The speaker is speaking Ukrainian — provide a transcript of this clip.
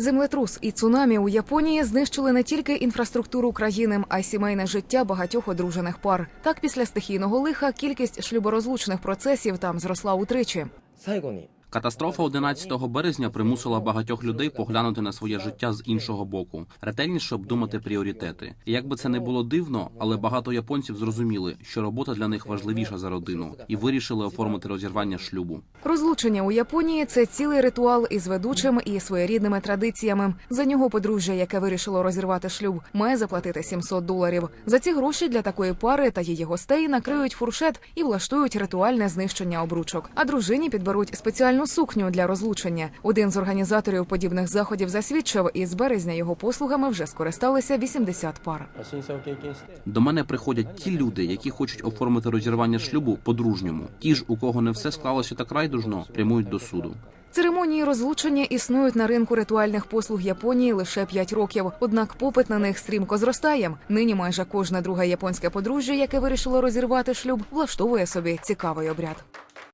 Землетрус і цунамі у Японії знищили не тільки інфраструктуру країни, а й сімейне життя багатьох одружених пар. Так, після стихійного лиха кількість шлюборозлучних процесів там зросла утричі. Катастрофа 11 березня примусила багатьох людей поглянути на своє життя з іншого боку, ретельніше обдумати пріоритети. І Як би це не було дивно, але багато японців зрозуміли, що робота для них важливіша за родину, і вирішили оформити розірвання шлюбу. Розлучення у Японії це цілий ритуал із ведучим і своєрідними традиціями. За нього подружжя, яке вирішило розірвати шлюб, має заплатити 700 доларів. За ці гроші для такої пари та її гостей накриють фуршет і влаштують ритуальне знищення обручок. А дружині підберуть спеціальні спеціальну сукню для розлучення. Один з організаторів подібних заходів засвідчив, і з березня його послугами вже скористалися 80 пар. До мене приходять ті люди, які хочуть оформити розірвання шлюбу по-дружньому. Ті ж, у кого не все склалося так райдужно, прямують до суду. Церемонії розлучення існують на ринку ритуальних послуг Японії лише 5 років. Однак попит на них стрімко зростає. Нині майже кожна друга японське подружжя, яке вирішило розірвати шлюб, влаштовує собі цікавий обряд.